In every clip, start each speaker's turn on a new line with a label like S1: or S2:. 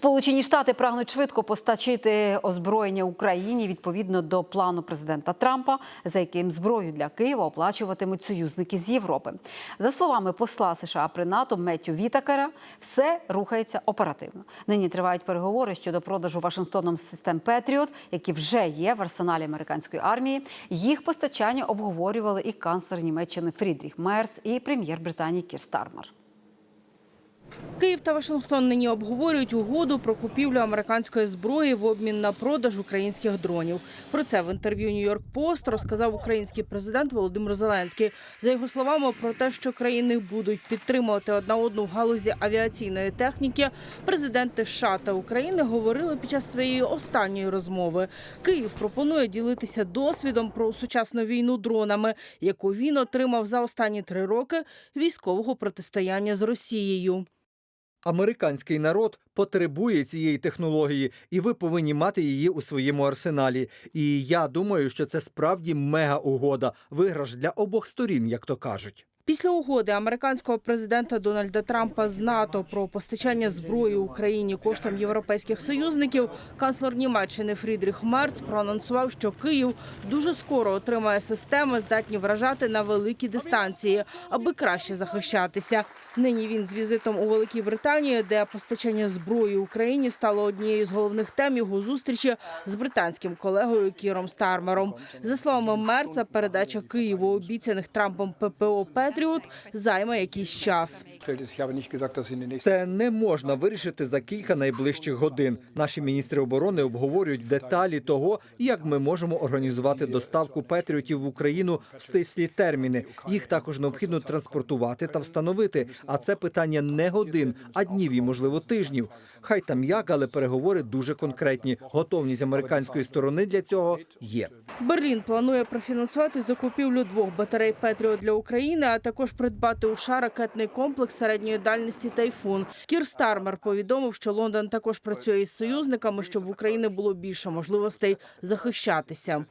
S1: Сполучені Штати прагнуть швидко постачити озброєння Україні відповідно до плану президента Трампа, за яким зброю для Києва оплачуватимуть союзники з Європи. За словами посла США при НАТО Меттю Вітакера, все рухається оперативно. Нині тривають переговори щодо продажу Вашингтоном систем Петріот, які вже є в арсеналі американської армії. Їх постачання обговорювали і канцлер Німеччини Фрідріх Мерц, і прем'єр Британії Кір Стармер.
S2: Київ та Вашингтон нині обговорюють угоду про купівлю американської зброї в обмін на продаж українських дронів. Про це в інтерв'ю Нью-Йорк Пост розказав український президент Володимир Зеленський. За його словами, про те, що країни будуть підтримувати одна одну в галузі авіаційної техніки, президенти США та України говорили під час своєї останньої розмови. Київ пропонує ділитися досвідом про сучасну війну дронами, яку він отримав за останні три роки військового протистояння з Росією.
S3: Американський народ потребує цієї технології, і ви повинні мати її у своєму арсеналі. І я думаю, що це справді мега угода, виграш для обох сторін, як то кажуть.
S2: Після угоди американського президента Дональда Трампа з НАТО про постачання зброї Україні коштом європейських союзників, канцлер Німеччини Фрідріх Мерц проанонсував, що Київ дуже скоро отримає системи, здатні вражати на великі дистанції, аби краще захищатися. Нині він з візитом у Великій Британії, де постачання зброї Україні стало однією з головних тем його зустрічі з британським колегою Кіром Стармером. За словами Мерца, передача Києву обіцяних Трампом ППО Петріот займе якийсь час.
S3: Це не можна вирішити за кілька найближчих годин. Наші міністри оборони обговорюють деталі того, як ми можемо організувати доставку петріотів в Україну в стислі терміни. Їх також необхідно транспортувати та встановити. А це питання не годин, а днів і можливо тижнів. Хай там як, але переговори дуже конкретні. Готовність американської сторони для цього є.
S2: Берлін планує профінансувати закупівлю двох батарей Петріот для України, а також придбати США ракетний комплекс середньої дальності Тайфун. Кір Стармер повідомив, що Лондон також працює із союзниками, щоб в Україні було більше можливостей захищатися.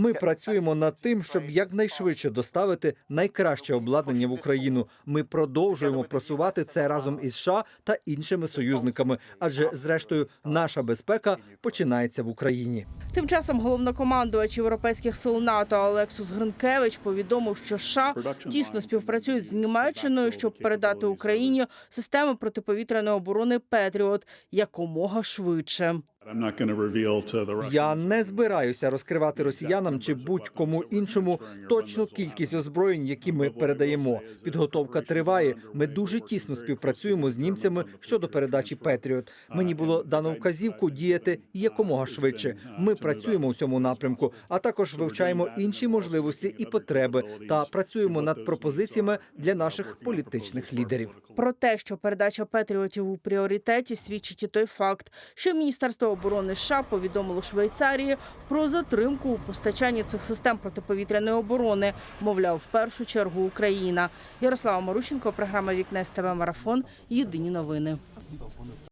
S3: Ми працюємо над тим, щоб якнайшвидше доставити найкраще обладнання в Україну. Ми продовжуємо просувати це разом із США та іншими союзниками, адже зрештою наша безпека починається в Україні.
S2: Тим часом головнокомандувач європейських сил НАТО Олексус Гринкевич повідомив, що США тісно співпрацюють з Німеччиною, щоб передати Україні системи протиповітряної оборони Петріот якомога швидше.
S4: I'm not going to reveal to the Russians.
S3: Я не збираюся розкривати росіянам чи будь-кому іншому точну кількість озброєнь, які ми передаємо. Підготовка триває. Ми дуже тісно співпрацюємо з німцями щодо передачі Петріот. Мені було дано вказівку діяти якомога швидше. Ми працюємо у цьому напрямку, а також вивчаємо інші можливості і потреби та працюємо над пропозиціями для наших політичних лідерів.
S2: Про те, що передача Петріотів у пріоритеті, свідчить і той факт, що Міністерство оборони США повідомило Швейцарії про затримку у постачанні цих систем протиповітряної оборони. Мовляв, в першу чергу Україна. Ярослава Марущенко, програма Вікне СТВ Марафон. Єдині новини.